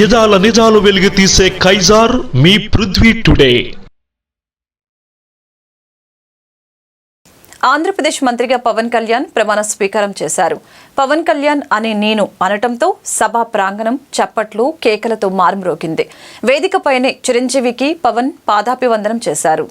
యదాల నిజాలు వెలిగి తీసే కైజార్ మీ పృథ్వీ టుడే. ఆంధ్రప్రదేశ్ మంత్రిగా పవన్ కళ్యాణ్ ప్రమాణ స్వీకారం చేశారు. పవన్ కళ్యాణ్ అనే నేను అనటంతో సభా ప్రాంగణం చప్పట్లు కేకలతో మారుమ్రోకింది వేదికపైనే చిరంజీవికి పవన్ పాదాభివందనం చేశారు.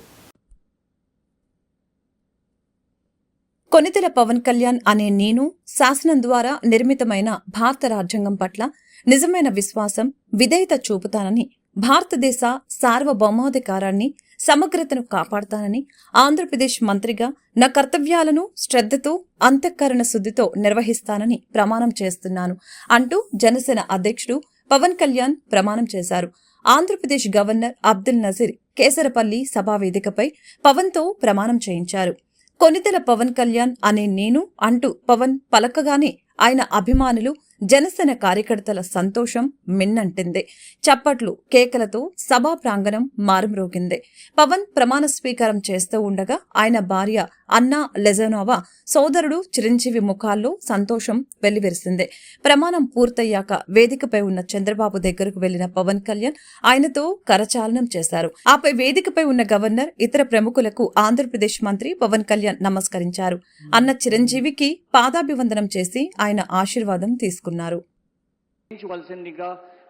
కొనితెల పవన్ కళ్యాణ్ అనే నేను శాసనం ద్వారా నిర్మితమైన భారత రాజ్యాంగం పట్ల నిజమైన విశ్వాసం విధేయత చూపుతానని భారతదేశ సార్వభౌమాధికారాన్ని సమగ్రతను కాపాడుతానని ఆంధ్రప్రదేశ్ మంత్రిగా నా కర్తవ్యాలను శ్రద్ధతో అంతఃకరణ శుద్ధితో నిర్వహిస్తానని ప్రమాణం చేస్తున్నాను అంటూ జనసేన అధ్యక్షుడు పవన్ కళ్యాణ్ ప్రమాణం చేశారు. ఆంధ్రప్రదేశ్ గవర్నర్ అబ్దుల్ నజీర్ కేసరపల్లి సభా వేదికపై పవన్తో ప్రమాణం చేయించారు. కొనితెల పవన్ కళ్యాణ్ అనే నేను అంటూ పవన్ పలకగానే ఆయన అభిమానులు జనసేన కార్యకర్తల సంతోషం మిన్నంటింది. చప్పట్లు కేకలతో సభా ప్రాంగణం మారుమ్రోగింది. పవన్ ప్రమాణ స్వీకారం చేస్తూ ఉండగా ఆయన భార్య అన్నా లెజనోవా సోదరుడు చిరంజీవి ముఖాల్లో సంతోషం వెల్లివిరిసింది. ప్రమాణం పూర్తయ్యాక వేదికపై ఉన్న చంద్రబాబు దగ్గరకు వెళ్ళిన పవన్ కళ్యాణ్ ఆయనతో కరచాలనం చేశారు. ఆపై వేదికపై ఉన్న గవర్నర్ ఇతర ప్రముఖులకు ఆంధ్రప్రదేశ్ మంత్రి పవన్ కళ్యాణ్ నమస్కరించారు. అన్న చిరంజీవికి పాదాభివందనం చేసి ఆయన ఆశీర్వాదం తీసుకున్నారు. తీసుకున్నారు.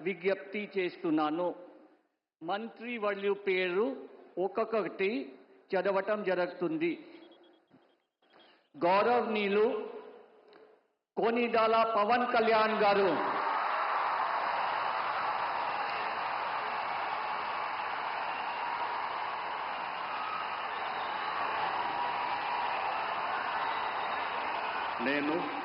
విజ్ఞప్తి చేస్తున్నాను. మంత్రి వాళ్ళు పేరు ఒక్కొక్కటి చదవటం జరుగుతుంది. గౌరవనీయులు కోనిడాల పవన్ కళ్యాణ్ గారు. నేను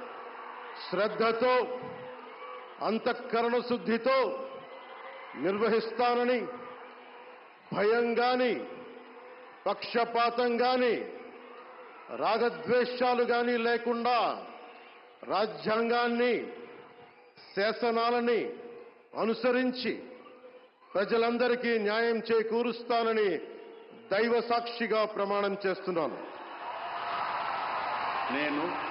శ్రద్ధతో అంతఃకరణ శుద్ధితో నిర్వహిస్తానని భయం గాని పక్షపాతం గాని రాగద్వేషాలు గాని లేకుండా రాజ్యాంగాన్ని శాసనాలని అనుసరించి ప్రజలందరికీ న్యాయం చేకూరుస్తానని దైవ సాక్షిగా ప్రమాణం చేస్తున్నాను. నేను